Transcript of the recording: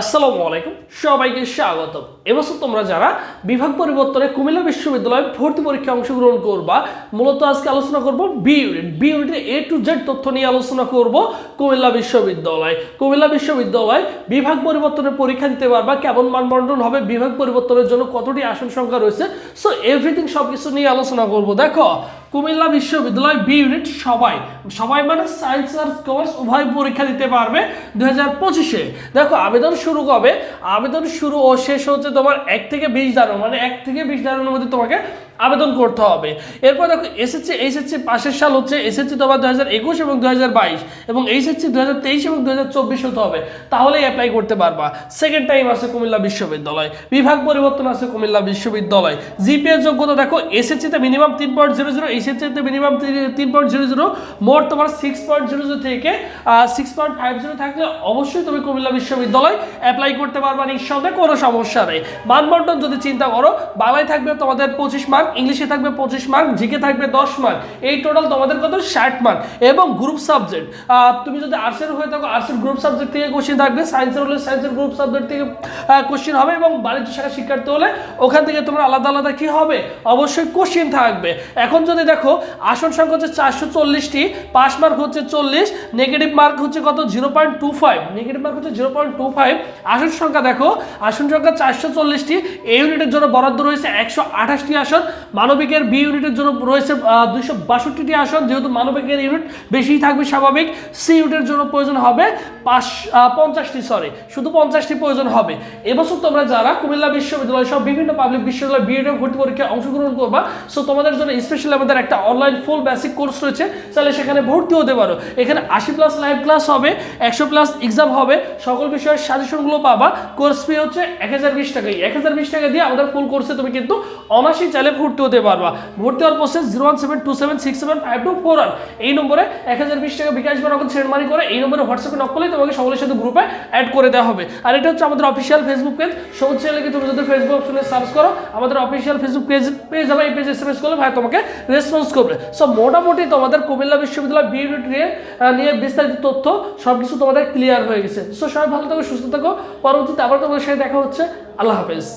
আসসালামু আলাইকুম, সবাইকে স্বাগতম। এবছর তোমরা যারা বিভাগ পরিবর্তনে কুমিল্লা বিশ্ববিদ্যালয়ে ভর্তি পরীক্ষায় অংশগ্রহণ করবা, মূলত আজকে আলোচনা করব বি ইউনিট বি ইউনিটের এ টু জেড তথ্য নিয়ে আলোচনা করব কুমিল্লা বিশ্ববিদ্যালয়। কুমিল্লা বিশ্ববিদ্যালয় বিভাগ পরিবর্তনের পরীক্ষা দিতে পারবা, কেমন মানবন্টন হবে, বিভাগ পরিবর্তনের জন্য কতটি আসন সংখ্যা রয়েছে। সো এভরিথিং সব কিছু নিয়ে আলোচনা করব। দেখো কুমিল্লা বিশ্ববিদ্যালয় বি ইউনিট সবাই সবাই মানে সায়েন্স আর কমার্স উভয় পরীক্ষা দিতে পারবে দু হাজার পঁচিশে। দেখো, আবেদন শুরু কবে? আবেদন শুরু ও শেষ হচ্ছে তোমার এক থেকে বিশ জানুয়ারি মানে এক থেকে বিশ জানুয়ারির মধ্যে তোমাকে আবেদন করতে হবে। এরপর দেখো এসএসসি এইচএসসি পাশের সাল হচ্ছে এসএসসি তোমার দু হাজার একুশ এবং দু হাজার বাইশ এবং এইচএসসি দু হাজার তেইশ এবং দু হাজার চব্বিশ হতে হবে। তাহলেই অ্যাপ্লাই করতে পারবা। সেকেন্ড টাইম আছে কুমিল্লা বিশ্ববিদ্যালয়। বিভাগ পরিবর্তন আছে কুমিল্লা বিশ্ববিদ্যালয়। জিপিএ যোগ্যতা দেখো এসএসসিতে মিনিমাম তিন পয়েন্ট জিরো জিরো এইচএসসিতে মিনিমাম তিন পয়েন্ট জিরো জিরো মোট তোমার সিক্স পয়েন্ট জিরো জিরো থেকে সিক্স পয়েন্ট ফাইভ জিরো থাকলে অবশ্যই তুমি কুমিল্লা বিশ্ববিদ্যালয় অ্যাপ্লাই করতে পারবা নিঃসন্দেহে, কোনো সমস্যা নেই। মানবন্টন যদি চিন্তা করো বাংলায় থাকবে তোমাদের পঁচিশ মার্ক ইংলিশে থাকবে পঁচিশ মার্ক জিকে থাকবে দশ মার্ক এই টোটাল তোমাদের কত? ষাট মার্ক এবং গ্রুপ সাবজেক্ট তুমি যদি আর্টসের হয়ে থাকো আর্টসের গ্রুপ সাবজেক্ট থেকে কোশ্চেন থাকবে সায়েন্সের হলে সায়েন্সের গ্রুপ সাবজেক্ট থেকে কোশ্চেন হবে এবং বাণিজ্য শাখা শিক্ষার্থী হলে ওখান থেকে তোমার আলাদা আলাদা কি হবে? অবশ্যই কোশ্চেন থাকবে। এখন যদি দেখো, আসন সংখ্যা হচ্ছে চারশো চল্লিশটি পাস মার্ক হচ্ছে চল্লিশ নেগেটিভ মার্ক হচ্ছে কত? Zero point two five negative mark হচ্ছে জিরো পয়েন্ট টু ফাইভ আসন সংখ্যা দেখো, আসন সংখ্যা চারশো চল্লিশটি এই ইউনিটের জন্য বরাদ্দ রয়েছে একশো আঠাশটি আসন। মানবিকের বি ইউনিটের জন্য রয়েছে দুইশো বাষট্টিটি আসন। যেহেতু মানবিকের ইউনিট বেশি থাকবে স্বাভাবিক, সি ইউনিটের জন্য প্রয়োজন হবে পাঁচ পঞ্চাশটি সরি শুধু পঞ্চাশটি প্রয়োজন হবে। এবছর তোমরা যারা কুমিল্লা বিশ্ববিদ্যালয় সব বিভিন্ন পাবলিক বিশ্ববিদ্যালয় বিএড ভর্তি পরীক্ষায় অংশগ্রহণ করবা সো তোমাদের জন্য স্পেশালি আমাদের একটা অনলাইন ফুল বেসিক কোর্স রয়েছে, তাহলে সেখানে ভর্তি হতে পারো। এখানে আশি প্লাস লাইভ ক্লাস হবে, একশো প্লাস এক্সাম হবে, সকল বিষয়ের সাজেশনগুলো পাবা। কোর্স ফি হচ্ছে এক হাজার বিশ টাকা এক হাজার বিশ টাকা দিয়ে আমাদের ফুল কোর্সে তুমি কিন্তু অনাশি চাইলে ভর্তি হতে পারবা। ভর্তি হওয়ার process zero one seven two seven six seven five two four one এই নম্বরে এক হাজার বিশ টাকা বিকাশ বা নগদ সেন্ড মানি করে এই নম্বরে হোয়াটসঅ্যাপে নক করলে তোমাকে সকলের সাথে গ্রুপে অ্যাড করে দেওয়া হবে। আর এটা হচ্ছে আমাদের অফিসিয়াল ফেসবুক পেজ সবুজ চ্যানেলকে তুমি যদি ফেসবুক অপশনে সার্চ করো, আমাদের অফিসিয়াল ফেসবুক পেজ পেজ হবে এই পেজ এস এম এস করলে ভাই তোমাকে রেসপন্স করবে। সো মোটামুটি তোমাদের কুমিল্লা বিশ্ববিদ্যালয় বি ইউনিট নিয়ে নিয়ে বিস্তারিত তথ্য সব কিছু তোমাদের ক্লিয়ার হয়ে গেছে। সো সবাই ভালো থাকো, সুস্থ থাকো। পরবর্তীতে আবার তোমাদের সাথে দেখা হচ্ছে। আল্লাহ হাফেজ।